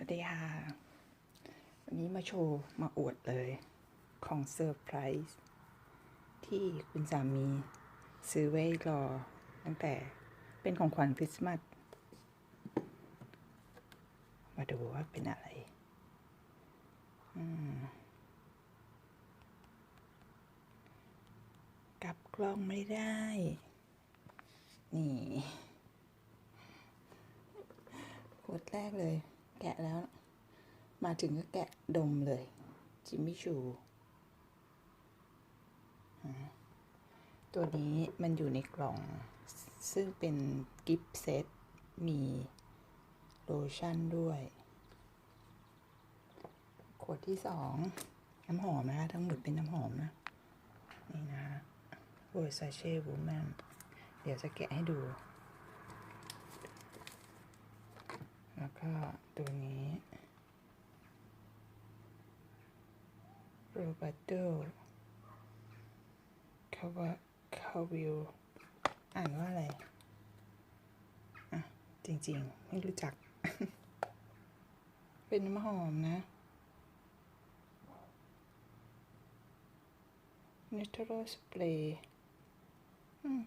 วัสดีค่ะ วันนี้มาโชว์ มาอวดเลย ของเซอร์ไพรส์ที่คุณสามีซื้อไว้รอ ตั้งแต่เป็นของขวัญคริสต์มาส มาดูว่าเป็นอะไร กลับกล้องไม่ได้ นี่ขวดแรกเลย แกะแล้ว มาถึงก็แกะดมเลย จิมมี่ชู ตัวนี้มันอยู่ในกล่อง ซึ่งเป็นกิฟต์เซต มีโลชั่นด้วย ขวดที่สองน้ำหอมนะคะทั้งหมดเป็นน้ำหอมนะ นี่นะคะโรยซาเช่บูแมนเดี๋ยวจะแกะให้ดู แล้วก็ตัวนี้โรบัตโตคาวาคาวิลอ่านว่าอะไร อะ จริงๆ ไม่รู้จัก เป็นน้ำหอมนะ n a t u r a l Spray อืม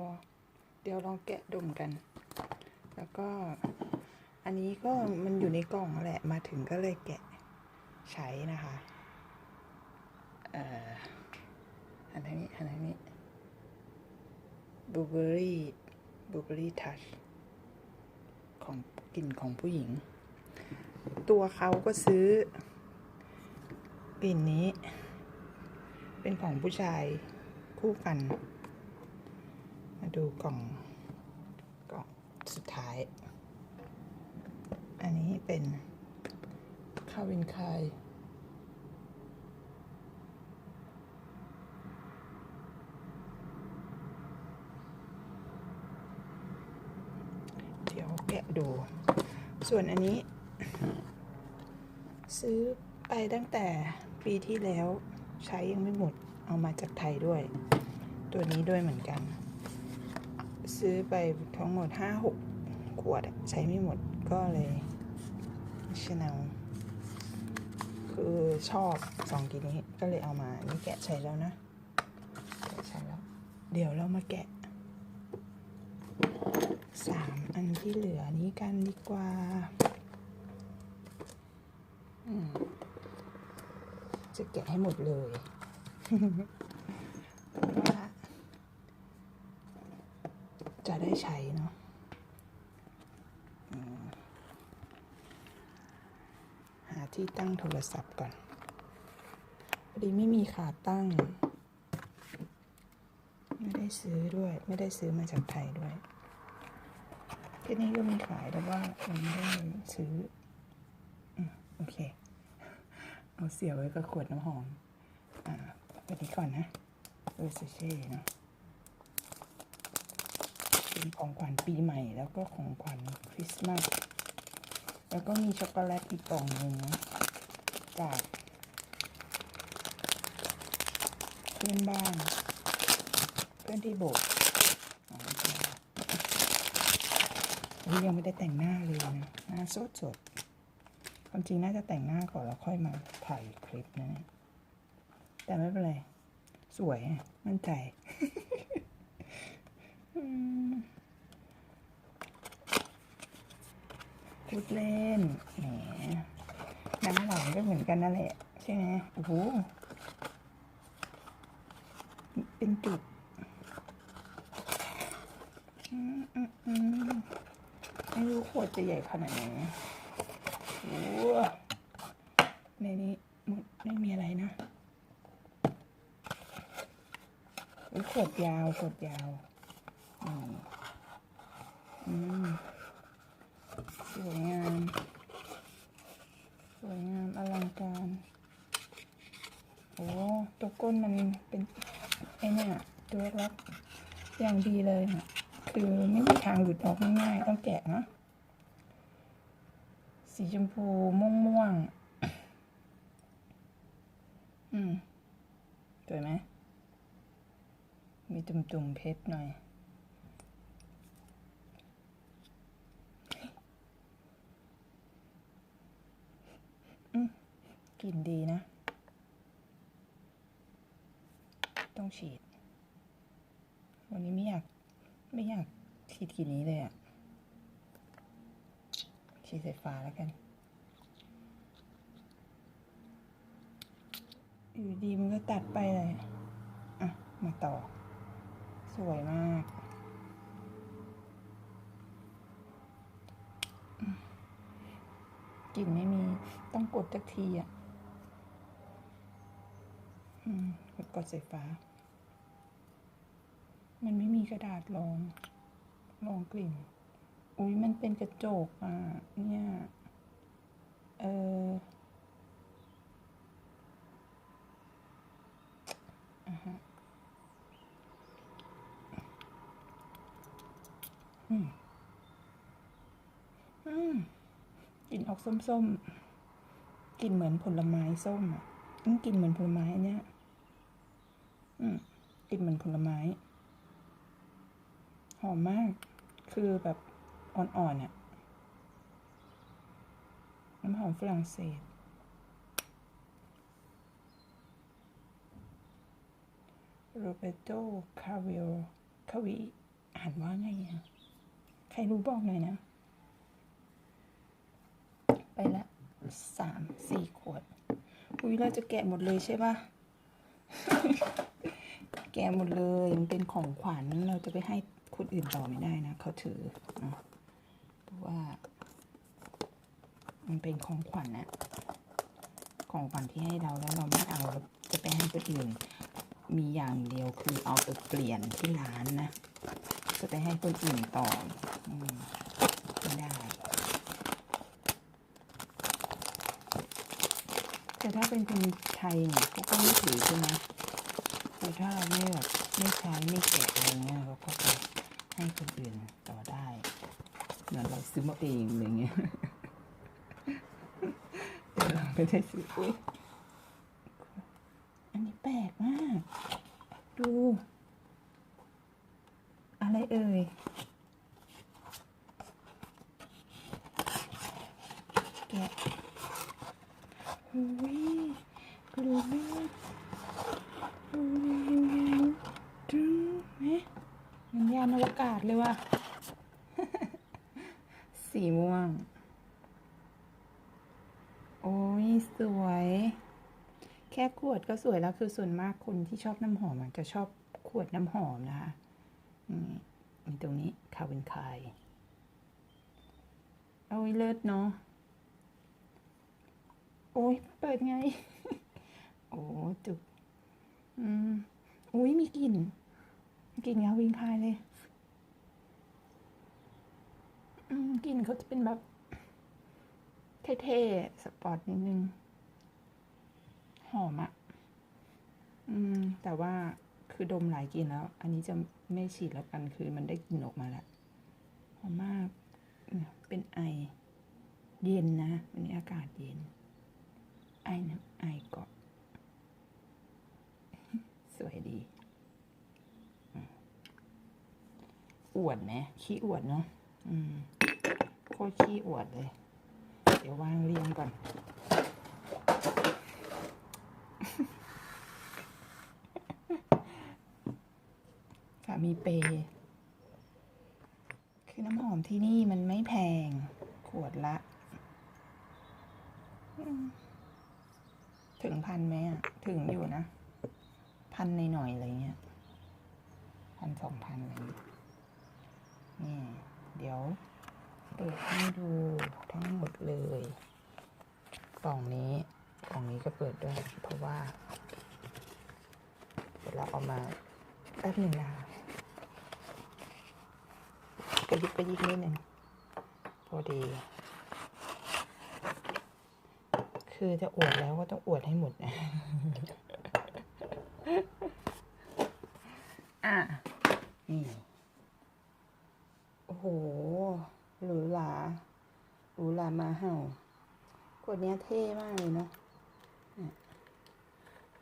รอเดี๋ยวลองแกะดมกัน แล้วก็ ก็มันอยู่ในกล่องแหละมาถึงก็เลยแกะใช้นะคะเอ่อันนี้อันนี้บลูเบอรี่บลูเบอรี่ทัชของกลิ่นของผู้หญิง ตัวเขาก็ซื้อกลิ่นนี้ เป็นของผู้ชายคู่กัน มาดูกล่องกล่องสุดท้าย เป็นคาวินคายเดี๋ยวแกะดู ส่วนอันนี้ ซื้อไปตั้งแต่ปีที่แล้วใช้ยังไม่หมดเอามาจากไทยด้วย ตัวนี้ด้วยเหมือนกัน ซื้อไปทั้งหมด5-6ขวดใช้ไม่หมดก็เลย ชแนลคือชอบสองกีนี้ก็เลยเอามา นี่แกะใช้แล้วนะ แกะใช้แล้ว เดี๋ยวเรามาแกะสามอันที่เหลือนี้กันดีกว่าจะแกะให้หมดเลย เพราะว่า จะได้ใช้เนาะอืมหา ที่ตั้งโทรศัพท์ก่อนพอดีไม่มีขาตั้ง ไม่ได้ซื้อด้วย ไม่ได้ซื้อมาจากไทยด้วย ที่นี่ก็มีขายแต่ว่าเราไม่ได้ซื้ออโอเค เอาเสียบไว้กับขวดน้ำหอม อ่าตัวนี้ก่อนนะเออเช่เนาะเป็นของขวัญปีใหม่แล้วก็ของขวัญคริสต์มาส แล้วก็มีช็อกโกแลตอีกกล่องหนึ่งจากเพื่อนบ้าน เพื่อนที่โบสถ์นี่ยังไม่ได้แต่งหน้าเลยนะหน้าสดสดความจริงน่าจะแต่งหน้าก่อนแล้วค่อยมาถ่ายคลิปนะ แต่ไม่เป็นไร สวยมั่นใจ พูดเล่นแหมน้ำหวานก็เหมือนกันนั่นแหละ ใช่ไหมโอ้โห เป็นจุดไม่รู้ขวดจะใหญ่ขนาดไหนโอ้ในนี้หมดไม่มีอะไรนะขวดยาวขวดยาว อืมอืม วยงาม สวยงามอลังการ โอ้ตัวก้นมันเป็นไอ้เนี่ยตัวล็กๆอย่างดีเลยค่ะคือไม่มีทางหลุดออกง่ายๆต้องแกะนะ สีชมพูม่วงม่วงอืม สวยไหมมีตุ่มๆเพชรหน่อย กลิ่นดีนะ ต้องฉีด วันนี้ไม่อยาก ไม่อยากฉีดกลิ่นนี้เลยอะฉีดสายฟ้าแล้วกัน อยู่ดีมันก็ตัดไปเลย อะ มาต่อ สวยมากกลิ่นไม่มีต้องกดจักทีอะ กดกดสายฟ้า มันไม่มีกระดาษรองรองกลิ่น อุ้ยมันเป็นกระจกอะ เนี่ย เอออืม อืมกลิ่นออกส้มๆกลิ่นเหมือนผลไม้ส้มอะกลิ่นเหมือนผลไม้เนี้ย อืมกลิ่นเหมือนผลไม้ หอมมาก คือแบบอ่อนๆอะน้ำหอมฝรั่งเศส โรเบโตคาเวลคาวิอ่านว่าไงอะใครรู้บอกหน่อยนะ ไปละสามสี่ขวด อุ้ยเราจะแกะหมดเลยใช่ปะ แกหมดเลย มันเป็นของขวัญเราจะไปให้คนอื่นต่อไม่ได้นะเขาถืออะเพราะว่า มันเป็นของขวัญนะของขวัญที่ให้เราแล้วเราไม่เอาเราจะไปให้คนอื่น มีอย่างเดียวคือเอาไปเปลี่ยนที่ร้านนะจะไปให้คนอื่นต่ออืมไม่ได้แต่ถ้าเป็นคนไทยเนี่ยเขาก็ไม่ถือใช่ไหม คือถ้าเราไม่แบบไม่ใช้ไม่แกะอะไรเงี้ยเราก็ไปให้คนอื่นต่อได้เหมือนเราซื้อมาเองอะไรเงี้ยเราไม่ได้ซื้ออุ้ยอันนี้แปลกมาก ดู อะไรเอ่ยแกะอุ้ยกลูเบดดูดึงไหมมันยานอวกาศ เลยว่ะสีม่วง โอ้ยสวย แค่ขวดก็สวยแล้วคือส่วนมากคนที่ชอบน้ำหอมจะชอบขวดน้ำหอมนะคะนี่มีตรงนี้คาวินคายเอาไว้เลิศเนาะ โอ้ยเปิดไง โอ้จุกอืมอุ้ยมีกลิ่น กลิ่นยาวิงคายเลย กลิ่นเขาจะเป็นแบบเท่ๆ สปอร์ตนิดนึง หอมอะอืม แต่ว่าคือดมหลายกลิ่นแล้ว อันนี้จะไม่ฉีดแล้วกัน คือมันได้กลิ่นออกมาแล้ว หอมมาก เป็นไอ เย็นนะ วันนี้อากาศเย็น ไอนะไอเกาะสวยดีออวดไหมขี้อวดเนาะ อืมโคตรขี้อวดเลย เดี๋ยววางเรียงก่อน สามีเปย์คือน้ำหอมที่นี่มันไม่แพง ขวดละ ถึงพันไหมอะ ถึงอยู่นะ พันในหน่อยอะไรเงี้ยพันสองพันอะไรเงี้ยนี่ เดี๋ยวเปิดให้ดูทั้งหมดเลยกล่องนี้กล่องนี้ก็เปิดด้วย เพราะว่าเดี๋ยวเราเอามาแป๊บหนึ่งนะคะกระยิบกระยิบนิดหนึ่งพอดี คือจะอวดแล้วก็ต้องอวดให้หมดนะอะนี่ โอ้โห หรูหราหรูหรามาเห่าขวดนี้เท่มากเลยเนาะ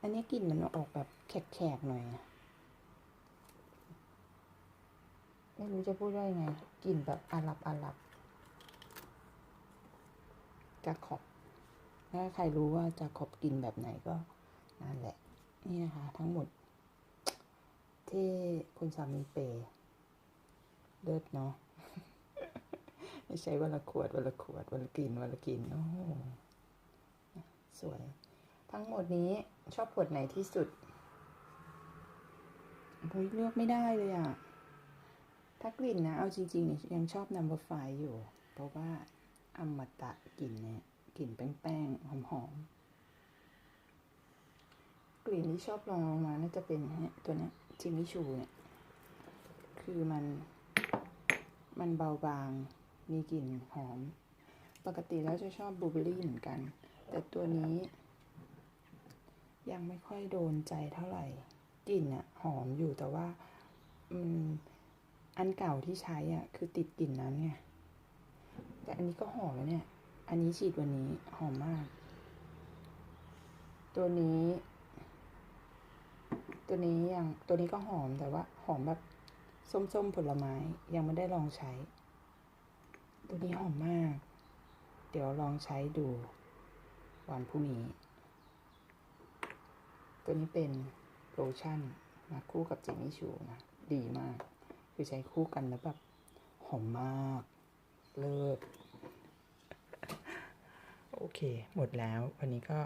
อันนี้กลิ่นมันออกแบบแขกๆหน่อยไม่รู้จะพูดได้ไง กลิ่นแบบอาหรับอาหรับจะขอบ ถ้าใครรู้ว่าจะขอบกลิ่นแบบไหนก็นั่นแหละ นี่นะคะ ทั้งหมด ที่คุณสามีเปเลิศเนาะ ไม่ใช่วันละขวดวันละขวดวันละกินวันละกินโอ้สวย ทั้งหมดนี้ชอบขวดไหนที่สุดโอ้ยเลือกไม่ได้เลยอะถ้ากลิ่นนะ เอาจริงๆเนี่ยยังชอบ number five อยู่ เพราะว่าอมตะกลิ่นเนี่ยกลิ่นแป้งๆหอมๆ กลิ่นที่ชอบลองลงมาน่าจะเป็นตัวนี้จิมิชูเนี่ย คือมัน มันเบาบาง มีกลิ่นหอม ปกติแล้วจะชอบบลูเบอรี่เหมือนกัน แต่ตัวนี้ ยังไม่ค่อยโดนใจเท่าไหร่ กลิ่นอะหอมอยู่แต่ว่าอืมอันเก่าที่ใช้อะคือติดกลิ่นนั้นไง แต่อันนี้ก็หอมแล้วเนี่ย อันนี้ฉีดวันนี้หอมมาก ตัวนี้ ตัวนี้ยังตัวนี้ก็หอมแต่ว่าหอมแบบส้มๆผลไม้ยังไม่ได้ลองใช้ ตัวนี้หอมมาก เดี๋ยวลองใช้ดูวันพรุ่งนี้ ตัวนี้เป็นโลชั่นมาคู่กับเจนี่ชูนะ ดีมาก คือใช้คู่กันแล้วแบบหอมมาก เลิศ โอเค หมดแล้ว วันนี้ก็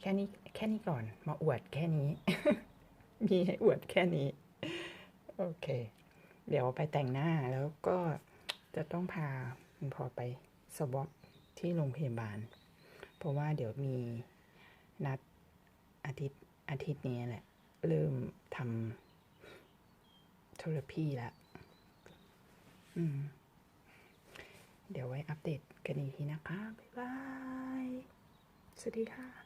แค่นี้แค่นี้ก่อน มาอวดแค่นี้ มีให้อวดแค่นี้ โอเค เดี๋ยวไปแต่งหน้าแล้วก็จะต้องพา คุณพอไปสวอปที่โรงพยาบาล เพราะว่าเดี๋ยวมีนัดอาทิตย์อาทิตย์นี้แหละ เริ่มทำเทอราพีแล้วอืม เดี๋ยวไว้อัปเดตกันอีกทีนะคะ บ๊ายบาย สวัสดีค่ะ